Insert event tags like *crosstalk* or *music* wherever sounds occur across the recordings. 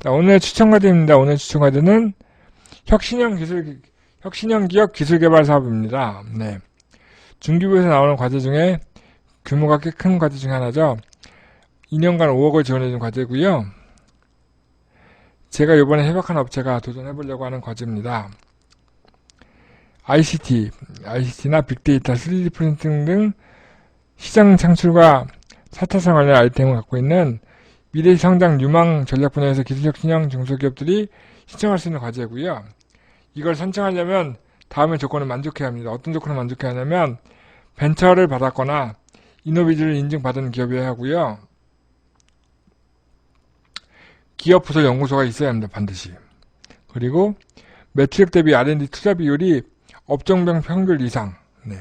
자, 오늘 추천 과제입니다. 오늘 추천 과제는 혁신형 기술, 혁신형 기업 기술 개발 사업입니다. 네. 중기부에서 나오는 과제 중에 규모가 꽤 큰 과제 중에 하나죠. 2년간 5억을 지원해준 과제고요. 제가 이번에 협약한 업체가 도전해보려고 하는 과제입니다. ICT, ICT나 빅데이터, 3D 프린팅 등 시장 창출과 4차선 관련 아이템을 갖고 있는 미래 성장 유망 전략 분야에서 기술혁신형 중소기업들이 신청할 수 있는 과제고요. 이걸 선정하려면 다음의 조건을 만족해야 합니다. 어떤 조건을 만족해야 하냐면 벤처를 받았거나 이노비즈를 인증받은 기업이어야 하고요. 기업 부서 연구소가 있어야 합니다. 반드시. 그리고 매출액 대비 R&D 투자 비율이 업종별 평균 이상. 네.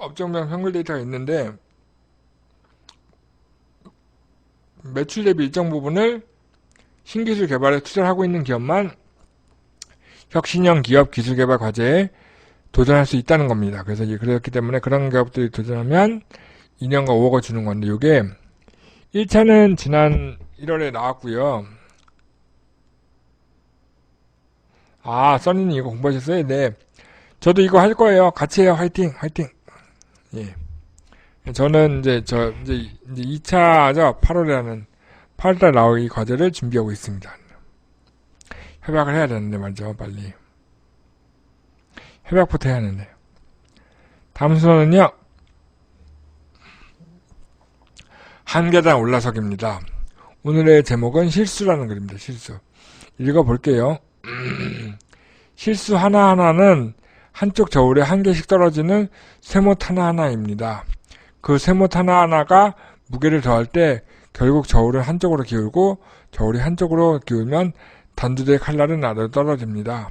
업종별 평균 데이터가 있는데 매출 대비 일정 부분을 신기술 개발에 투자를 하고 있는 기업만 혁신형 기업 기술 개발 과제에 도전할 수 있다는 겁니다. 그래서 그렇기 때문에 그런 기업들이 도전하면 2년과 5억을 주는 건데 이게 1차는 지난 1월에 나왔고요. 아, 써니님 이거 공부하셨어요? 네. 저도 이거 할 거예요. 같이 해요. 화이팅, 화이팅. 예. 저는 이제 저 이제 이제 2차죠. 8월에 하는 8월달 나올 이 과제를 준비하고 있습니다. 협약을 해야 되는데 말이죠. 빨리. 협약부터 해야 하는데. 다음 순서는요. 한 계단 올라서기입니다. 오늘의 제목은 실수라는 글입니다. 실수. 읽어볼게요. *clears throat* 실수 하나하나는 한쪽 저울에 한 개씩 떨어지는 세못 하나하나입니다. 그 세못 하나하나가 무게를 더할 때 결국 저울을 한쪽으로 기울고 저울이 한쪽으로 기울면 단두대의 칼날은 아래로 떨어집니다.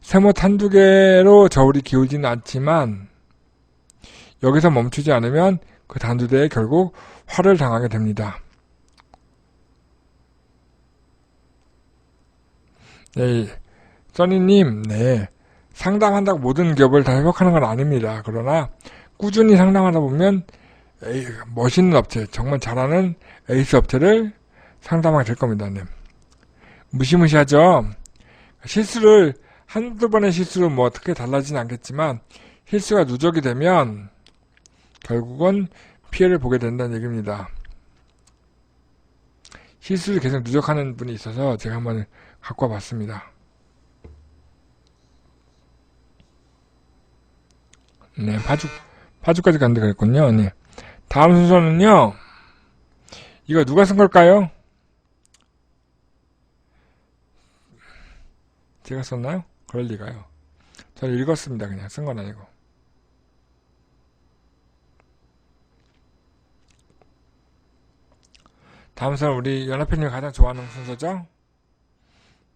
세못 한두 개로 저울이 기울지는 않지만 여기서 멈추지 않으면 그 단두대에 결국 화를 당하게 됩니다. 네, 써니님, 네. 상담한다고 모든 기업을 다 회복하는 건 아닙니다. 그러나 꾸준히 상담하다 보면 에이, 멋있는 업체, 정말 잘하는 에이스 업체를 상담하게 될 겁니다. 네. 무시무시하죠? 실수를 한두 번의 실수로 뭐 어떻게 달라지진 않겠지만 실수가 누적이 되면 결국은 피해를 보게 된다는 얘기입니다. 실수를 계속 누적하는 분이 있어서 제가 한번 갖고 와봤습니다. 네, 파죽, 파죽까지 간다 그랬군요. 네. 다음 순서는요, 이거 누가 쓴 걸까요? 제가 썼나요? 그럴 리가요. 저는 읽었습니다. 그냥 쓴 건 아니고. 다음 순서 우리 연합회님이 가장 좋아하는 순서죠?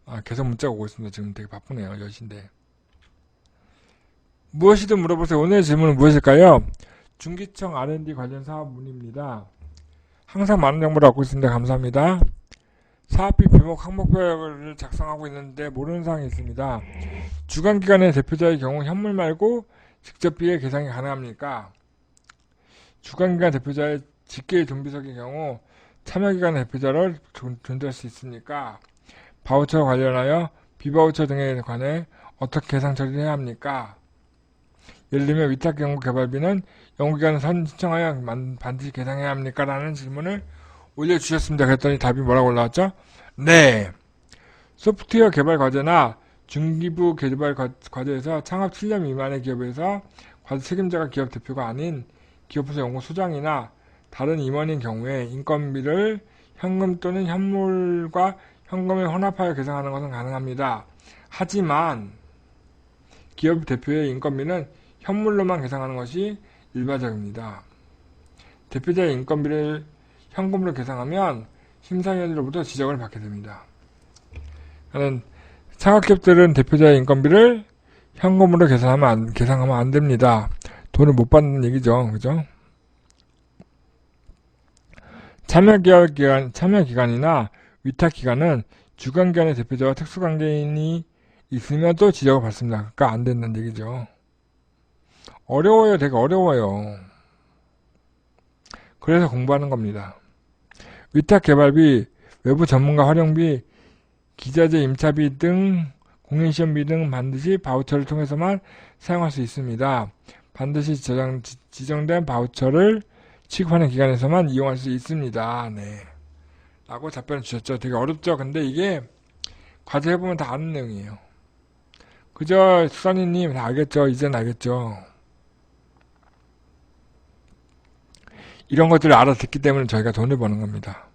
아, 계속 문자가 오고 있습니다. 지금 되게 바쁘네요. 10시인데. 무엇이든 물어보세요. 오늘의 질문은 무엇일까요? 중기청 R&D 관련 사업 문의입니다. 항상 많은 정보를 얻고 있습니다. 감사합니다. 사업비 비목 항목표를 작성하고 있는데 모르는 사항이 있습니다. 주관기관의 대표자의 경우 현물 말고 직접비의 계상이 가능합니까? 주관기관 대표자의 직계 존비석의 경우 참여기관 대표자를 존재할 수 있습니까? 바우처 관련하여 비바우처 등에 관해 어떻게 계상 처리를 해야 합니까? 예를 들면 위탁 연구 개발비는 연구기관 선 신청하여 반드시 계상해야 합니까? 라는 질문을 올려주셨습니다. 그랬더니 답이 뭐라고 올라왔죠? 네. 소프트웨어 개발 과제나 중기부 개발 과제에서 창업 7년 미만의 기업에서 과제 책임자가 기업 대표가 아닌 기업부서 연구소장이나 다른 임원인 경우에 인건비를 현금 또는 현물과 현금을 혼합하여 계상하는 것은 가능합니다. 하지만 기업 대표의 인건비는 현물로만 계상하는 것이 일반적입니다. 대표자의 인건비를 현금으로 계상하면 심사위원으로부터 지적을 받게 됩니다. 저는 창업기업들은 대표자의 인건비를 현금으로 계산하면 안, 계상하면 안 됩니다. 돈을 못 받는 얘기죠. 그죠? 참여기관, 참여기관이나 위탁기관은 주관기관의 대표자와 특수관계인이 있으면 또 지적을 받습니다. 그러니까 안 된다는 얘기죠. 어려워요. 되게 어려워요. 그래서 공부하는 겁니다. 위탁 개발비, 외부 전문가 활용비, 기자재 임차비 등 공인시험비 등 반드시 바우처를 통해서만 사용할 수 있습니다. 반드시 저장, 지- 지정된 바우처를 취급하는 기관에서만 이용할 수 있습니다. 네. 라고 답변을 주셨죠. 되게 어렵죠. 근데 이게 과제 해보면 다 아는 내용이에요. 그저 수산이님 다 알겠죠. 이젠 알겠죠. 이런 것들을 알아듣기 때문에 저희가 돈을 버는 겁니다.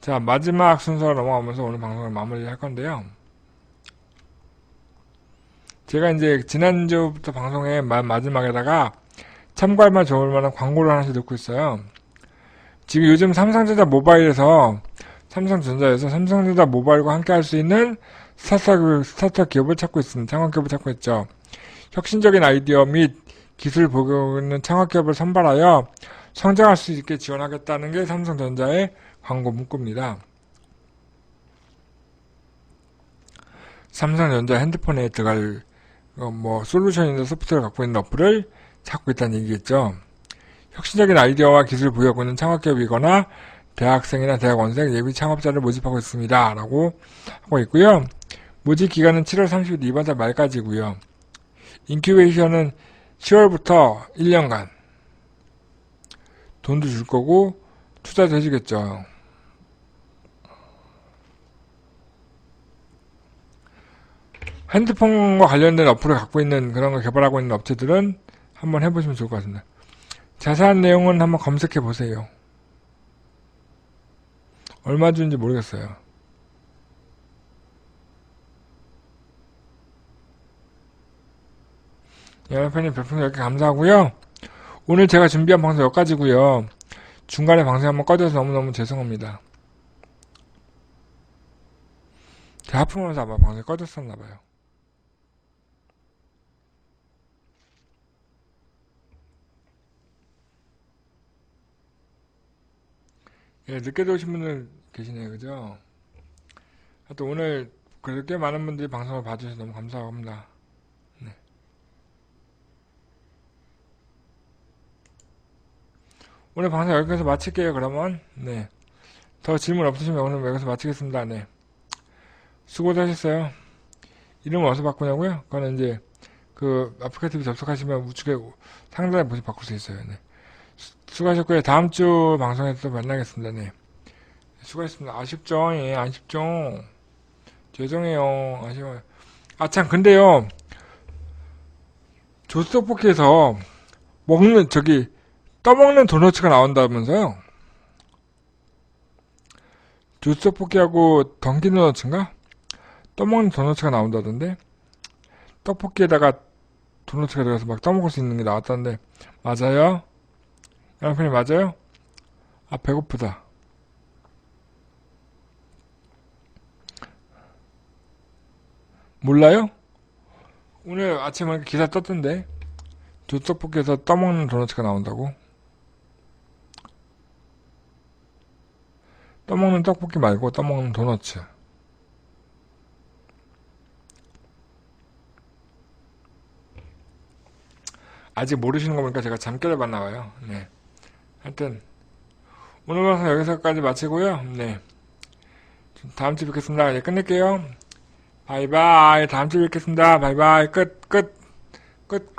자, 마지막 순서로 넘어가면서 오늘 방송을 마무리할 건데요. 제가 이제 지난주부터 방송의 마- 마지막에다가 참고할 만 좋을 만한 광고를 하나씩 넣고 있어요. 지금 요즘 삼성전자 모바일에서 삼성전자에서 삼성전자 모바일과 함께 할 수 있는 스타트업, 스타트업 기업을 찾고 있습니다. 창업 기업을 찾고 있죠. 혁신적인 아이디어 및 기술 보고 있는 창업 기업을 선발하여 성장할 수 있게 지원하겠다는 게 삼성전자의 광고 문구입니다. 삼성전자 핸드폰에 들어갈 어, 뭐 솔루션이나 소프트웨어를 갖고 있는 어플을 찾고 있다는 얘기겠죠. 혁신적인 아이디어와 기술을 보유하고 있는 창업기업이거나 대학생이나 대학원생 예비 창업자를 모집하고 있습니다. 라고 하고 있고요. 모집 기간은 7월 30일 이번 달 말까지고요. 인큐베이션은 10월부터 1년간 돈도 줄 거고 투자도 해주겠죠. 핸드폰과 관련된 어플을 갖고 있는 그런 걸 개발하고 있는 업체들은 한번 해보시면 좋을 것 같습니다. 자세한 내용은 한번 검색해 보세요. 얼마 주는지 모르겠어요. 여러분님 별풍 10개 감사하고요. 오늘 제가 준비한 방송 여기까지고요. 중간에 방송 한번 꺼져서 너무너무 죄송합니다. 제 하품하면서 아마 방송이 꺼졌었나봐요. 예, 늦게 들어오신 분들 계시네요. 그죠? 하여튼 오늘 그래도 꽤 많은 분들이 방송을 봐주셔서 너무 감사합니다. 오늘 방송 여기서 마칠게요, 그러면. 네. 더 질문 없으시면 오늘 여기서 마치겠습니다. 네. 수고들 하셨어요. 이름을 어디서 바꾸냐고요? 그거는 이제 그 아프리카 TV 접속하시면 우측에 상단에 보시 바꿀 수 있어요. 네. 수- 수고하셨고요. 다음 주 방송에서 또 만나겠습니다. 네. 수고하셨습니다. 아쉽죠? 예, 아쉽죠? 죄송해요. 아쉬워요. 아, 참, 근데요. 조스토포키에서 먹는, 저기, 떠먹는 도너츠가 나온다면서요? 조스토포키하고 던kin 도너츠인가? 떠먹는 도너츠가 나온다던데? 떡볶이에다가 도너츠가 들어가서 막 떠먹을 수 있는 게 나왔다는데, 맞아요? 여러분이 맞아요? 아, 배고프다. 몰라요? 오늘 아침에 기사 떴던데 조떡볶이에서 떠먹는 도너츠가 나온다고 떠먹는 떡볶이 말고 떠먹는 도너츠 아직 모르시는 거 보니까 제가 잠결에 봤나 봐요 네 하여튼 오늘 방송 여기서까지 마치고요 네 다음 주에 뵙겠습니다 이제 끝낼게요 바이바이. 다음 주에 뵙겠습니다. 바이바이. 끝, 끝, 끝.